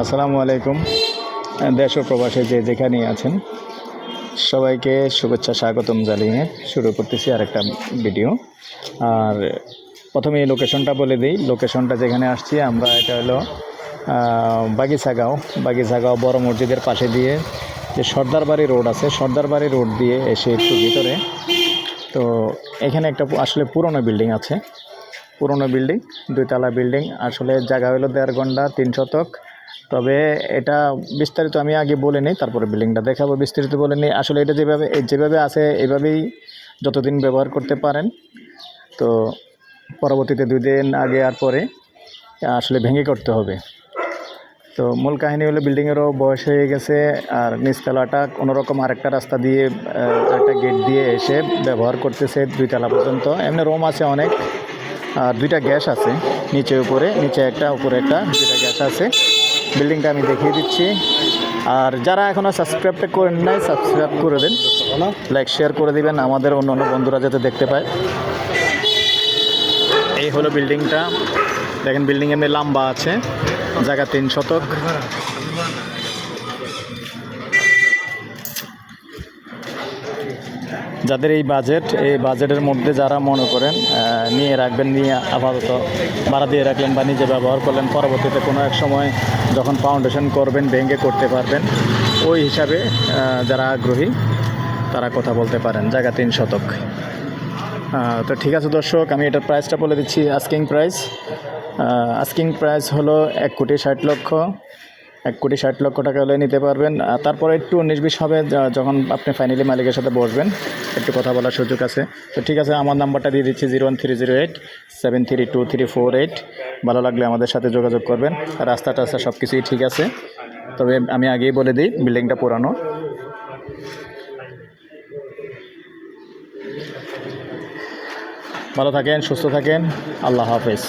আসসালামু আলাইকুম। দেশ ও প্রবাসে যে যেখানেই আছেন সবাইকে শুভেচ্ছা স্বাগতম জানিয়ে শুরু করতেছি আরেকটা ভিডিও। আর প্রথমে এই লোকেশনটা বলে দিই। লোকেশনটা যেখানে আসছি আমরা এটা হলো আহ, বাগিচাগাঁও। বাগিচাগাঁও বড় মসজিদের পাশে দিয়ে যে সর্দারবাড়ি রোড আছে সর্দারবাড়ি রোড দিয়ে এসে একটু ভিতরে। তো এখানে একটা আসলে পুরনো বিল্ডিং আছে। পুরনো বিল্ডিং দুইতলা বিল্ডিং। আসলে জায়গা হলো দেড় ঘণ্টা তিন শতক। তবে এটা বিস্তারিত আমি আগে বলে নিই, তারপরে বিল্ডিংটা দেখাবো, বিস্তারিত বলে নিই। আসলে এটা যেভাবে যেভাবে আছে, এভাবেই যতদিন ব্যবহার করতে পারেন। তো পরবর্তীতে দুই দিন আগে আর পরে আসলে ভেঙে করতে হবে। তো মূল কাহিনী হলো বিল্ডিংয়েরও বয়স হয়ে গেছে, আর নিচতলাটা কোনোরকম আরেকটা রাস্তা দিয়ে একটা গেট দিয়ে এসে ব্যবহার করতেছে দুইতলা পর্যন্ত। এমনি রোম আছে অনেক, আর দুইটা গ্যাস আছে, নিচে উপরে, নিচে একটা, উপরে একটা, দুইটা গ্যাস আছে। বিল্ডিংটা আমি দেখিয়ে দিচ্ছি। আর যারা এখনও সাবস্ক্রাইবটা করেন নাই সাবস্ক্রাইব করে দিন। লাইক শেয়ার করে দিবেন আমাদের অন্য অন্য বন্ধুরা যাতে দেখতে পায়। এই হলো বিল্ডিংটা। দেখেন বিল্ডিং এমনি লম্বা আছে, জায়গা তিন শতক। যাদের এই বাজেট এই বাজেটের মধ্যে যারা মনে করেন নিয়ে রাখবেন, নিয়ে আপাতত ভাড়া দিয়ে রাখলেন বা নিজে ব্যবহার করলেন, পরবর্তীতে কোনো এক সময় যখন ফাউন্ডেশন করবেন ব্যাঙ্কে করতে পারবেন, ওই হিসাবে যারা আগ্রহী, তারা কথা বলতে পারেন, জায়গা তিন শতক। তো ঠিক আছে দর্শক, আমি এটার প্রাইসটা বলে দিচ্ছি আস্কিং প্রাইস আস্কিং প্রাইস হলো এক কোটি ষাট লক্ষ। এক কোটি ষাট লক্ষ টাকা হলে নিতে পারবেন। তারপরে একটু উনিশ বিশ হবে যখন আপনি ফাইনালি মালিকের সাথে বসবেন, একটু কথা বলার সুযোগ আছে। তো ঠিক আছে, আমার নাম্বারটা দিয়ে দিচ্ছি zero one three zero eight, seven three two three four eight. ভালো লাগলে আমাদের সাথে যোগাযোগ করবেন। রাস্তা টাস্তা সব কিছুই ঠিক আছে। তবে আমি আগেই বলে দিই, বিল্ডিংটা পুরানো। ভালো থাকেন, সুস্থ থাকেন। আল্লাহ হাফেজ।